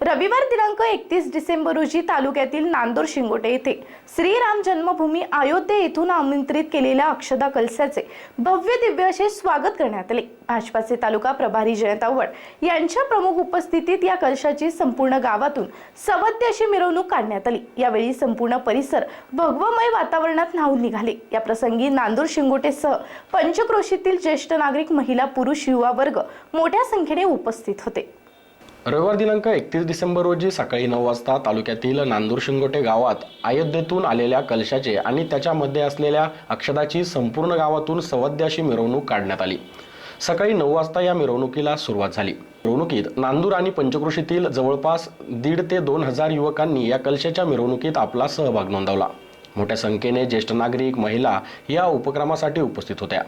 रविवार दिनांक एकतीस डिसेंबर रोजी तालुक्यातील नांदूर शिंगोटे येथे श्रीराम जन्मभूमी अयोध्ये येथून आमंत्रित केलेल्या अक्षदा कलशाचे भव्य दिव्य असे स्वागत करण्यात आले. भाजपाचे तालुका प्रभारी जयंत आव्हाड यांच्या प्रमुख उपस्थितीत या कलशाची संपूर्ण गावातून सवद्य अशी मिरवणूक काढण्यात आली. यावेळी संपूर्ण परिसर भगवमय वातावरणात न्हावून निघाले. या प्रसंगी नांदूर शिंगोटेसह पंचक्रोशीतील ज्येष्ठ नागरिक महिला पुरुष युवा वर्ग मोठ्या संख्येने उपस्थित होते. रविवार दिनांक एकतीस डिसेंबर रोजी सकाळी नऊ वाजता तालुक्यातील नांदूर शिंगोटे गावात अयोध्येतून आलेल्या कलशाचे आणि त्याच्यामध्ये असलेल्या अक्षदाची संपूर्ण गावातून सवद्य अशी मिरवणूक काढण्यात आली. सकाळी नऊ वाजता या मिरवणुकीला सुरुवात झाली. मिरवणुकीत नांदूर आणि पंचकृषीतील जवळपास दीड ते दोन हजार युवकांनी या कलशाच्या मिरवणुकीत आपला सहभाग नोंदवला. मोठ्या संख्येने ज्येष्ठ नागरिक महिला या उपक्रमासाठी उपस्थित होत्या.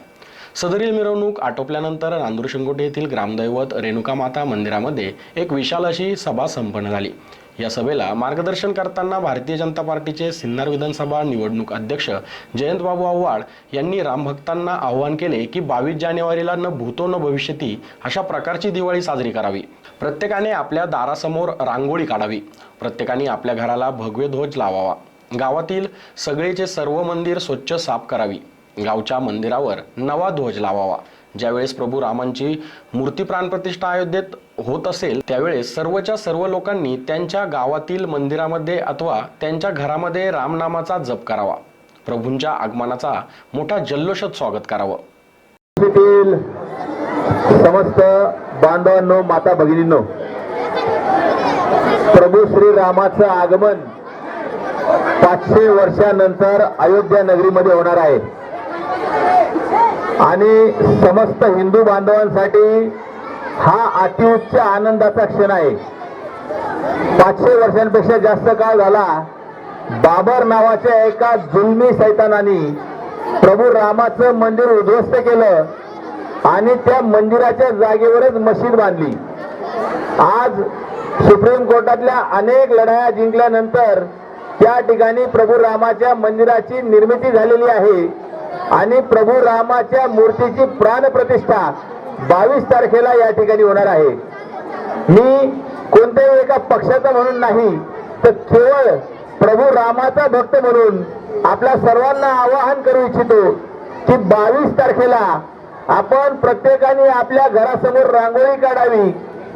सदरील मिरवणूक आटोपल्यानंतर नांदूर शिंगोटे येथील ग्रामदैवत रेणुका माता मंदिरामध्ये एक विशाल अशी सभा संपन्न झाली. या सभेला मार्गदर्शन करताना भारतीय जनता पार्टीचे सिन्नर विधानसभा निवडणूक अध्यक्ष जयंतबाबू आव्हाड यांनी रामभक्तांना आवाहन केले की बावीस जानेवारीला न भूतो न भविष्यती अशा प्रकारची दिवाळी साजरी करावी. प्रत्येकाने आपल्या दारासमोर रांगोळी काढावी. प्रत्येकाने आपल्या घराला भगवे ध्वज लावावा. गावातील सगळेचे सर्व मंदिर स्वच्छ साफ करावी. गावच्या मंदिरावर नवा ध्वज लावावा. ज्यावेळेस प्रभू रामांची मूर्ती प्राणप्रतिष्ठा अयोध्येत होत असेल त्यावेळेस सर्वच्या सर्व लोकांनी त्यांच्या गावातील मंदिरामध्ये अथवा त्यांच्या घरामध्ये रामनामाचा जप करावा. प्रभूंच्या आगमनाचा मोठा जल्लोषात स्वागत करावं. समस्त बांधवांनो माता भगिनींनो प्रभू श्री रामाचं आगमन पाचशे वर्षानंतर अयोध्या नगरीमध्ये होणार आहे. आणि समस्त हिंदू बांधवांसाठी हा अतिउच्च आनंदाचा क्षण आहे. पाचशे वर्षांपेक्षा जास्त काळ झाला बाबर नावाच्या एका जुलमी सैतानाने प्रभू रामाचं मंदिर उद्ध्वस्त केलं आणि त्या मंदिराच्या जागेवरच मशीद बांधली. आज सुप्रीम कोर्टातल्या अनेक लढाया जिंकल्यानंतर त्या ठिकाणी प्रभू रामाच्या मंदिराची निर्मिती झालेली आहे. आणि प्रभू रामाच्या मूर्तीची प्राणप्रतिष्ठा बावीस तारखेला या ठिकाणी होणार आहे. मी कोणत्याही एका पक्षाचा म्हणून नाही तर केवळ प्रभू रामाचा भक्त म्हणून आपल्या सर्वांना आवाहन करू इच्छितो की बावीस तारखेला आपण प्रत्येकाने आपल्या घरासमोर रांगोळी काढावी.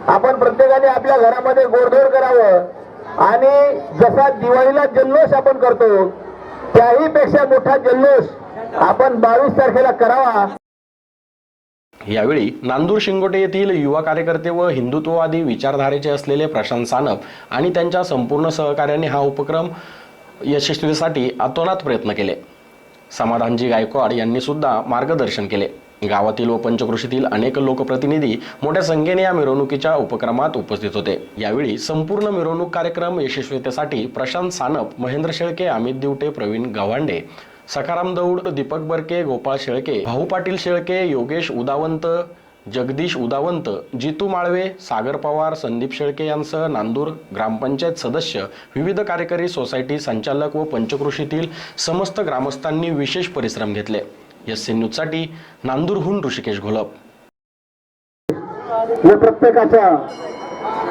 आपण प्रत्येकाने आपल्या घरामध्ये गोडधोड करावं. आणि जसा दिवाळीला जल्लोष आपण करतो त्याही पेक्षा मोठा जल्लोष आपण बावीस तारखेला करावा. यावेळी नांदूर शिंगोटे येथील युवा कार्यकर्ते व हिंदुत्ववादी विचारधारेचे असलेले प्रशांत सानप आणि त्यांच्या संपूर्ण सहकार्याने हा उपक्रम यशस्वीसाठी अतोनात प्रयत्न केले. समाधानजी गायकवाड यांनी सुद्धा मार्गदर्शन केले. गावातील व पंचकृषीतील अनेक लोकप्रतिनिधी मोठ्या संख्येने या मिरवणुकीच्या उपक्रमात उपस्थित होते. यावेळी संपूर्ण मिरवणूक कार्यक्रम यशस्वीतेसाठी प्रशांत सानप महेंद्र शेळके अमित दिवटे प्रवीण गव्हांडे सखाराम दौड दीपक बर्के गोपाळ शेळके भाऊ पाटील शेळके योगेश उदावंत जगदीश उदावंत जितू माळवे सागर पवार संदीप शेळके यांसह नांदूर ग्रामपंचायत सदस्य विविध कार्यकारी सोसायटी संचालक व पंचकृषीतील समस्त ग्रामस्थांनी विशेष परिश्रम घेतले. एस सी न्यूजसाठी नांदूरहून ऋषिकेश घोलप. प्रत्येकाच्या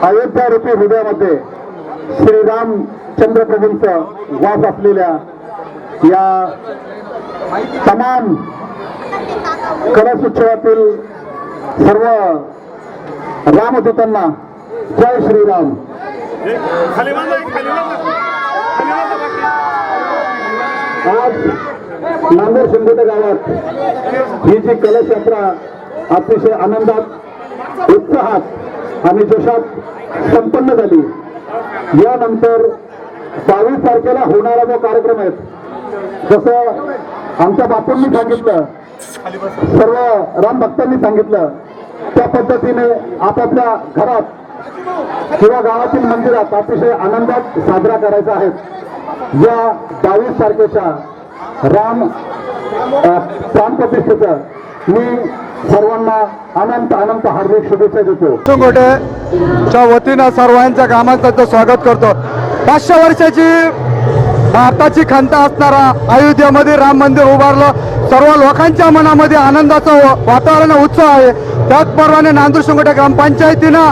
अयोध्या रूपी हृदयामध्ये श्रीराम चंद्रप्रभूंचं वास असलेल्या या तमाम कलश उत्सवातील सर्व रामदूतांना जय श्रीराम. आज नांदेड शिंगोटे गावात ही जी कलश यात्रा अतिशय आनंदात उत्साहात आणि जोशात संपन्न झाली. यानंतर बावीस तारखेला होणारा जो कार्यक्रम आहे जसं आमच्या बापूंनी सांगितलं सर्व राम भक्तांनी सांगितलं त्या पद्धतीने आपापल्या घरात किंवा गावातील मंदिरात अतिशय आनंदात साजरा करायचा आहे. या बावीस तारखेच्या राम अ, प्राणप्रतिष्ठेचं मी सर्वांना अनंत अनंत हार्दिक शुभेच्छा देतो. गोटेच्या वतीनं सर्वांच्या कामाचं स्वागत करतो. पाचशे वर्षाची भारताची खंत असणारा अयोध्येमध्ये राम मंदिर उभारलं. सर्व लोकांच्या मनामध्ये आनंदाचं व- वातावरण उत्सव आहे. त्याचप्रमाणे नांदूर शिंगोटे ग्रामपंचायतीनं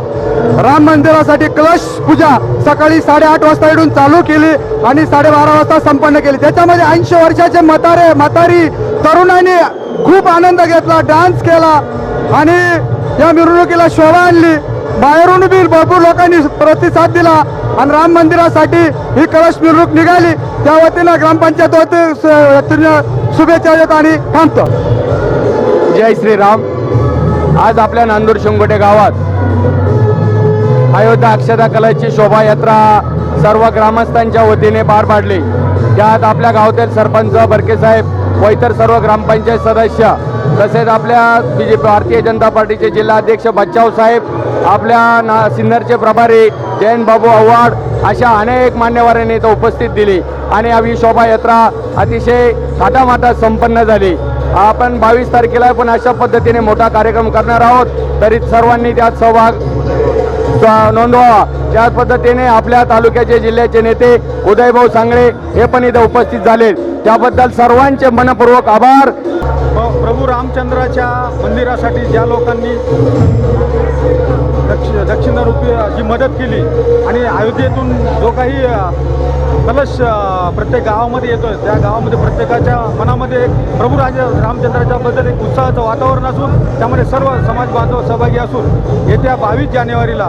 राम मंदिरासाठी कलश पूजा सकाळी साडेआठ वाजता इडून चालू केली आणि साडेबारा वाजता संपन्न केली. त्याच्यामध्ये ऐंशी वर्षाचे म्हातारे म्हातारी तरुणांनी खूप आनंद घेतला डान्स केला आणि या मिरवणुकीला शोभा आणली. बाहेरून बी भरपूर लोकांनी प्रतिसाद दिला. आणि राम मंदिरासाठी ही कलश मिरवणूक निघाली. त्या वतीनं ग्रामपंचायत वतीनं शुभेच्छा देत आणि थांबतो. जय श्रीराम. आज आपल्या नांदूर शिंगोटे गावात अयोध्या अक्षता कलाची शोभायात्रा सर्व ग्रामस्थांच्या वतीने पार पाडली. त्यात आपल्या गावातील सरपंच बरके साहेब व इतर सर्व ग्रामपंचायत सदस्य तसेच आपल्या बी जे भारतीय जनता पार्टीचे जिल्हाध्यक्ष बच्चाव साहेब आपल्या ना सिन्नरचे प्रभारी जयंत बाबू आव्हाड अशा अनेक मान्यवरांनी इथं उपस्थित दिली. आणि ही शोभायात्रा अतिशय थाटामाटात संपन्न झाली. आपण बावीस तारखेला पण अशा पद्धतीने मोठा कार्यक्रम करणार आहोत. तरी सर्वांनी त्यात सहभाग नोंदवा. त्याच पद्धतीने आपल्या तालुक्याचे जिल्ह्याचे नेते उदयभाऊ सांगळे हे पण इथे उपस्थित झाले. त्याबद्दल सर्वांचे मनपूर्वक आभार. प्रभू रामचंद्राच्या मंदिरासाठी ज्या लोकांनी दक्षि दक्षिणारूपी जी मदत केली आणि अयोध्येतून जो काही कलश प्रत्येक गावामध्ये येतोय त्या गावामध्ये प्रत्येकाच्या मनामध्ये एक प्रभू राजा रामचंद्राच्या बद्दल एक उत्साहाचं वातावरण असून त्यामध्ये सर्व समाज बांधव सहभागी असून येत्या बावीस जानेवारीला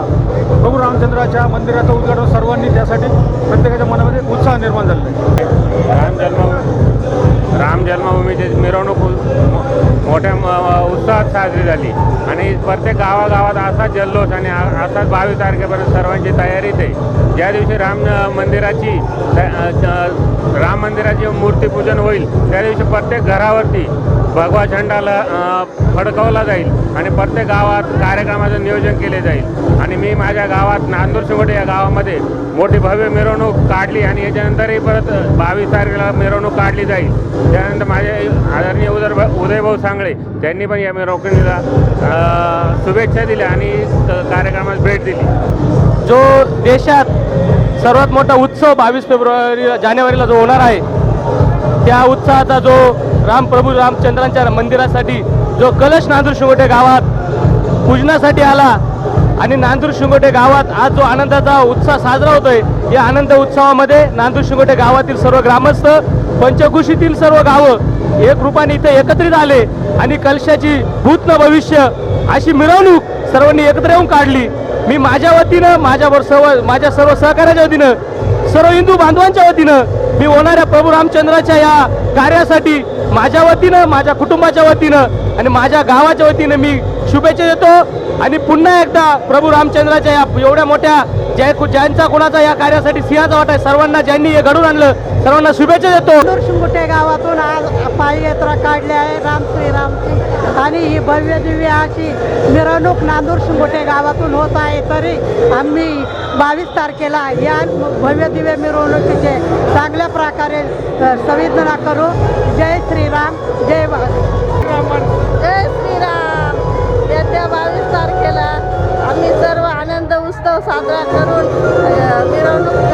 प्रभू रामचंद्राच्या मंदिराचं उद्घाटन सर्वांनी त्यासाठी प्रत्येकाच्या मनामध्ये एक उत्साह निर्माण झालेला आहे. राम जन्म राम जन्मभूमीची मिरवणूक मोठ्या म- उत्साहात साजरी झाली. आणि प्रत्येक गावागावात असा जल्लोष आणि असाच बावीस तारखेपर्यंत सर्वांची तयारीच आहे ज्या दिवशी राम मंदिराची राम मंदिराची मूर्तीपूजन होईल त्या दिवशी प्रत्येक घरावरती भगवा झेंडाला फडकवला जाईल आणि प्रत्येक गावात कार्यक्रमाचं नियोजन केले जाईल. आणि मी माझ्या गावात नांदूर शिंगोटे या गावामध्ये मोठी भव्य मिरवणूक काढली आणि याच्यानंतरही परत बावीस तारखेला मिरवणूक काढली जाईल. त्यानंतर माझे आदरणीय उदर उदयभाऊ सांगळे. त्यांनी पण या मिरवणुकीला शुभेच्छा दिल्या आणि कार्यक्रमास भेट दिली. जो देशात सर्वात मोठा उत्सव बावीस फेब्रुवारी जानेवारीला जो होणार आहे त्या उत्साहाचा जो रामप्रभू रामचंद्रांच्या मंदिरासाठी जो कलश नांदूर शिंगोटे गावात पूजनासाठी आला आणि नांदूर शिंगोटे गावात आज जो आनंदाचा उत्साह साजरा होतोय या आनंद उत्सवामध्ये नांदूर शिंगोटे गावातील सर्व ग्रामस्थ पंचकुशीतील सर्व गावं एक रूपाने इथे एकत्रित आले आणि कलशाची भूत न भविष्य अशी मिरवणूक सर्वांनी एकत्र येऊन काढली. मी माझ्या वतीनं माझ्यावर सर्व माझ्या सर्व सहकार्याच्या वतीनं सर्व हिंदू बांधवांच्या वतीनं मी होणाऱ्या प्रभू रामचंद्राच्या या कार्यासाठी माझ्या वतीनं माझ्या कुटुंबाच्या वतीनं आणि माझ्या गावाच्या वतीनं मी शुभेच्छा देतो. आणि पुन्हा एकदा प्रभू रामचंद्राच्या या एवढ्या मोठ्या जय ज्यांचा कोणाचा या कार्यासाठी सिंहाचा वाटा आहे सर्वांना ज्यांनी हे घडून आणलं सर्वांना शुभेच्छा देतो. शिंगुटे गावातून आज पायी यात्रा काढली आहे? राम श्रीरामची आणि ही भव्य दिव्य अशी मिरवणूक नांदूर शिंगोटे गावातून होत आहे तरी आम्ही बावीस तारखेला या भव्य दिव्य मिरवणुकीचे चांगल्या प्रकारे संवेदना करू. जय श्रीराम जय उद्या बावीस तारखेला आम्ही सर्व आनंद उत्सव साजरा करून मिरवणूक